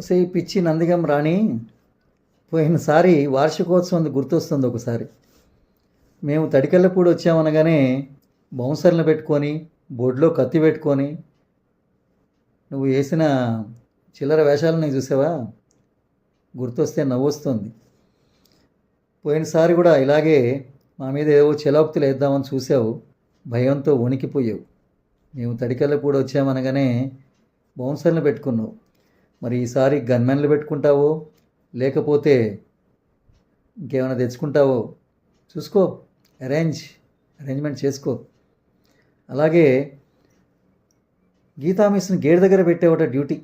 సే ఈ పిచ్చి నందిగం రాణి పోయినసారి వార్షికోత్సవం గుర్తొస్తుంది ఒకసారి. మేము తడికెళ్ళపూడి వచ్చామనగానే బౌన్సర్లను పెట్టుకొని బోర్డులో కత్తి పెట్టుకొని నువ్వు వేసిన చిల్లర వేషాలు నేను చూసావా? గుర్తొస్తే నవ్వొస్తుంది. పోయినసారి కూడా ఇలాగే మా మీద ఏవో చెలోక్తులు వేద్దామని చూసావు భయంతో వణికిపోయావు. మేము తడికెళ్ళపూడి వచ్చామనగానే బౌన్సర్లు పెట్టుకున్నావు. మరి ఈసారి గన్మెన్లు పెట్టుకుంటావో లేకపోతే ఇంకేమైనా తెచ్చుకుంటావో చూసుకో. అరేంజ్ అరేంజ్మెంట్ చేసుకో. అలాగే గీతా మిస్ని గేట్ దగ్గర పెట్టేవట డ్యూటీ.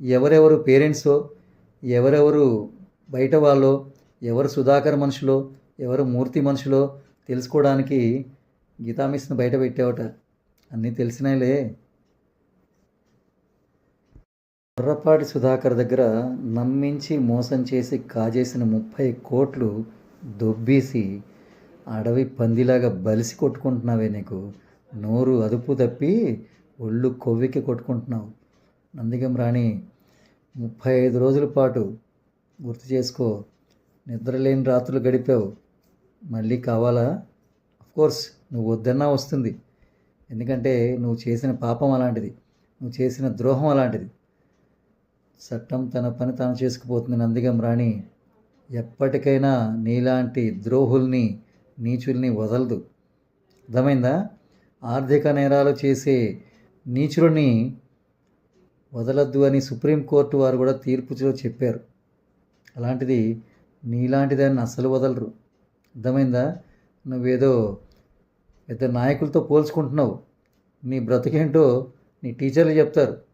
ఎవరెవరు పేరెంట్సో ఎవరెవరు బయట వాళ్ళో ఎవరు సుధాకర్ మనుషులో ఎవరు మూర్తి మనుషులో తెలుసుకోవడానికి గీతా మిస్ని బయట పెట్టేవట అన్నీ తెలిసినాయిలే. కుర్రపాటి సుధాకర్ దగ్గర నమ్మించి మోసం చేసి కాజేసిన ముప్పై కోట్లు దొబ్బేసి అడవి పందిలాగా బలిసి కొట్టుకుంటున్నావే నీకు. నోరు అదుపు తప్పి ఒళ్ళు కొవ్వికి కొట్టుకుంటున్నావు. నందిగం రాణి ముప్పై ఐదు రోజుల పాటు గుర్తు చేసుకో నిద్రలేని రాత్రులు గడిపావు. మళ్ళీ కావాలా? కోర్స్ నువ్వు వద్దన్నా వస్తుంది. ఎందుకంటే నువ్వు చేసిన పాపం అలాంటిది. నువ్వు చేసిన ద్రోహం అలాంటిది. చట్టం తన పని తాను చేసుకుపోతుంది నందిగం రాణి. ఎప్పటికైనా నీలాంటి ద్రోహుల్ని నీచుల్ని వదలదు. అర్థమైందా? ఆర్థిక నేరాలు చేసే నీచులని వదలద్దు అని సుప్రీంకోర్టు వారు కూడా తీర్పులో చెప్పారు. అలాంటిది నీలాంటి దాన్ని అస్సలు వదలరు. అర్థమైందా? నువ్వేదో పెద్ద నాయకులతో పోల్చుకుంటున్నావు. నీ బ్రతికేంటో నీ టీచర్లు చెప్తారు.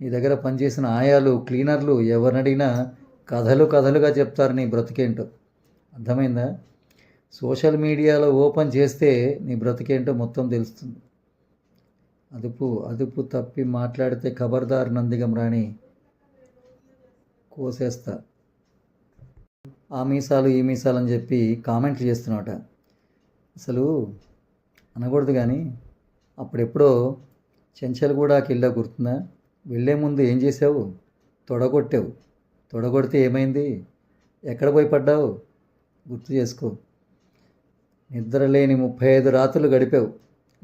నీ దగ్గర పనిచేసిన ఆయాలు క్లీనర్లు ఎవరినడిగినా కథలు కథలుగా చెప్తారు నీ బ్రతికేంటో. అర్థమైందా? సోషల్ మీడియాలో ఓపెన్ చేస్తే నీ బ్రతికేంటో మొత్తం తెలుస్తుంది. అదుపు అదుపు తప్పి మాట్లాడితే ఖబర్దార్ నందిగం రాణి కోసేస్తా. ఆ మీసాలు ఈ మీసాలు అని చెప్పి కామెంట్లు చేస్తున్నాట అసలు అనకూడదు కానీ అప్పుడెప్పుడో చెంచల్ కూడా కిల్లా గుర్తుందా? వెళ్ళే ముందు ఏం చేసావు? తొడగొట్టావు. తొడగొడితే ఏమైంది? ఎక్కడ పోయి పడ్డావు? గుర్తు చేసుకో. నిద్ర లేని ముప్పై ఐదు రాత్రులు గడిపావు.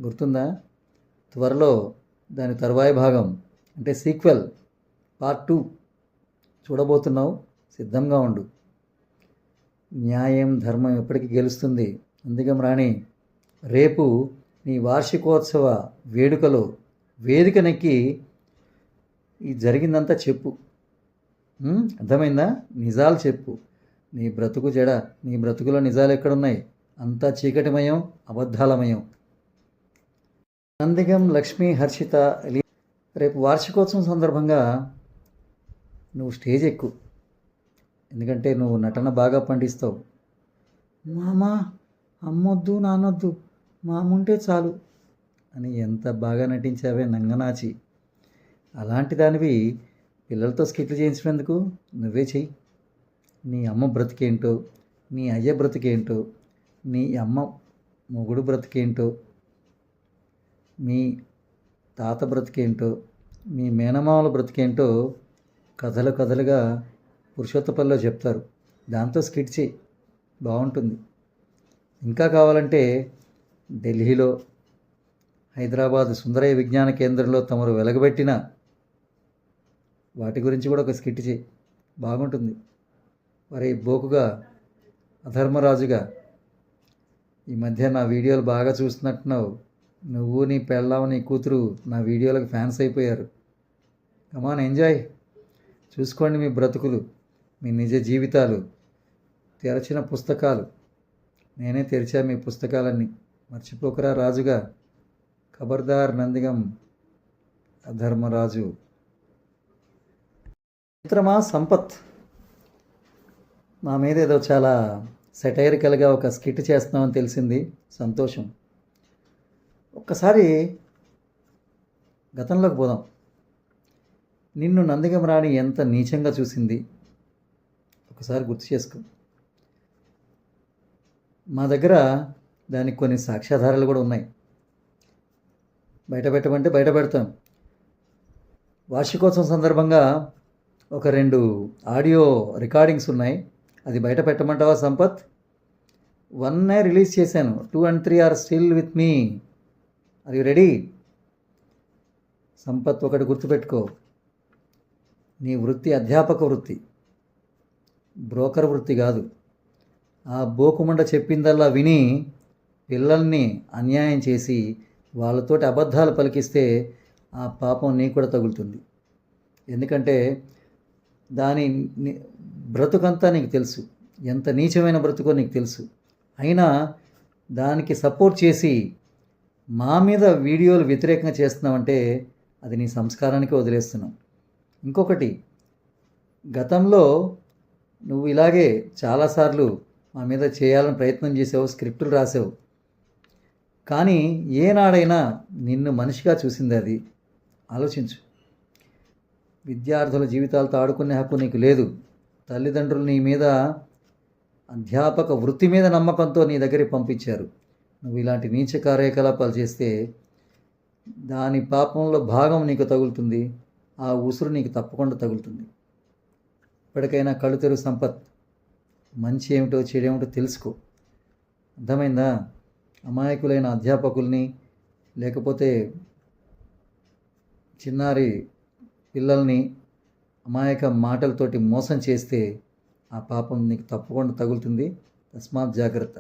గుర్తుందా? త్వరలో దాని తరువాయి భాగం అంటే సీక్వెల్ పార్ట్ టూ చూడబోతున్నావు. సిద్ధంగా ఉండు. న్యాయం ధర్మం ఎప్పటికీ గెలుస్తుంది. అందుకం రాణి రేపు నీ వార్షికోత్సవ వేడుకలో వేదికనెక్కి ఈ జరిగిందంతా చెప్పు. అర్థమైందా? నిజాలు చెప్పు. నీ బ్రతుకు జడ నీ బ్రతుకులో నిజాలు ఎక్కడున్నాయి? అంతా చీకటిమయం అబద్ధాలమయం. నందిగం లక్ష్మీ హర్షిత రేపు వార్షికోత్సవం సందర్భంగా నువ్వు స్టేజ్ ఎక్కు. ఎందుకంటే నువ్వు నటన బాగా పండిస్తావు. మామా అమ్మొద్దు నానొద్దు మాముంటే చాలు అని ఎంత బాగా నటించావే నంగనాచి. అలాంటి దానివి పిల్లలతో స్కిట్లు చేయించినందుకు నువ్వే చెయ్యి. నీ అమ్మ బ్రతికేంటో నీ అయ్య బ్రతికేంటో నీ అమ్మ మొగుడు బ్రతికేంటో మీ తాత బ్రతికేంటో మీ మేనమామల బ్రతికేంటో కథలు కథలుగా పురుషోత్తపల్లిలో చెప్తారు. దాంతో స్కిట్ చేయి బాగుంటుంది. ఇంకా కావాలంటే ఢిల్లీలో హైదరాబాద్ సుందరయ్య విజ్ఞాన కేంద్రంలో తమరు వెలగబెట్టిన వాటి గురించి కూడా ఒక స్కిట్ చేయి. బాగుంటుంది. మరి బోకుగా అధర్మరాజుగా ఈ మధ్య నా వీడియోలు బాగా చూస్తున్నట్టున్నావు. నువ్వు నీ పెళ్ళావు నీ కూతురు నా వీడియోలకు ఫ్యాన్స్ అయిపోయారు. కమాన్ ఎంజాయ్ చూసుకోండి మీ బ్రతుకులు మీ నిజ జీవితాలు. తెరచిన పుస్తకాలు. నేనే తెరిచా మీ పుస్తకాలన్నీ. మర్చిపోకరా రాజుగా. ఖబర్దార్ నందిగం అధర్మరాజు. మిత్రమా సంపత్? మా మీద ఏదో చాలా సెటైరికల్గా ఒక స్కిట్ చేస్తున్నామని తెలిసింది. సంతోషం. ఒక్కసారి గతంలోకి పోదాం. నిన్ను నందిగం రాణి ఎంత నీచంగా చూసింది? ఒకసారి గుర్తు చేసుకో. మా దగ్గర దానికి కొన్ని సాక్ష్యాధారాలు కూడా ఉన్నాయి. బయట పెట్టమంటే బయట పెడతాం. వార్షికోత్సవం సందర్భంగా ఒక రెండు ఆడియో రికార్డింగ్స్ ఉన్నాయి. అది బయట పెట్టమంటావా సంపత్? వన్నే రిలీజ్ చేశాను. Two and three are still with me అది రెడీ సంపత్ ఒకటి గుర్తుపెట్టుకో. నీ వృత్తి అధ్యాపక వృత్తి. బ్రోకర్ వృత్తి కాదు. ఆ బోకుమండ చెప్పిందల్లా విని పిల్లల్ని అన్యాయం చేసి వాళ్ళతోటి అబద్ధాలు పలికిస్తే ఆ పాపం నీకు కూడా తగులుతుంది. ఎందుకంటే దాని బ్రతుకంతా నీకు తెలుసు. ఎంత నీచమైన బ్రతుకో నీకు తెలుసు. అయినా దానికి సపోర్ట్ చేసి మా మీద వీడియోలు వ్యతిరేకంగా చేస్తున్నావంటే అది నీ సంస్కారానికి వదిలేస్తున్నాం. ఇంకొకటి గతంలో నువ్వు ఇలాగే చాలాసార్లు మా మీద చేయాలని ప్రయత్నం చేసావు స్క్రిప్టులు రాసావు. కానీ ఏనాడైనా నిన్ను మనిషిగా చూసింది అది. ఆలోచించు. విద్యార్థుల జీవితాలతో ఆడుకునే హక్కు నీకు లేదు. తల్లిదండ్రులు నీ మీద అధ్యాపక వృత్తి మీద నమ్మకంతో నీ దగ్గరికి పంపించారు. నువ్వు ఇలాంటి నీచ కార్యకలాపాలు చేస్తే దాని పాపంలో భాగం నీకు తగులుతుంది. ఆ ఉసురు నీకు తప్పకుండా తగులుతుంది. ఇప్పటికైనా కళ్ళు తెరుగు సంపత్. మంచి ఏమిటో చెడేమిటో ఏమిటో తెలుసుకో. అర్థమైందా? అమాయకులైన అధ్యాపకుల్ని లేకపోతే చిన్నారి పిల్లల్ని అమాయక మాటలతోటి మోసం చేస్తే ఆ పాపం నీకు తప్పకుండా తగులుతుంది. తస్మాత్ జాగ్రత్త.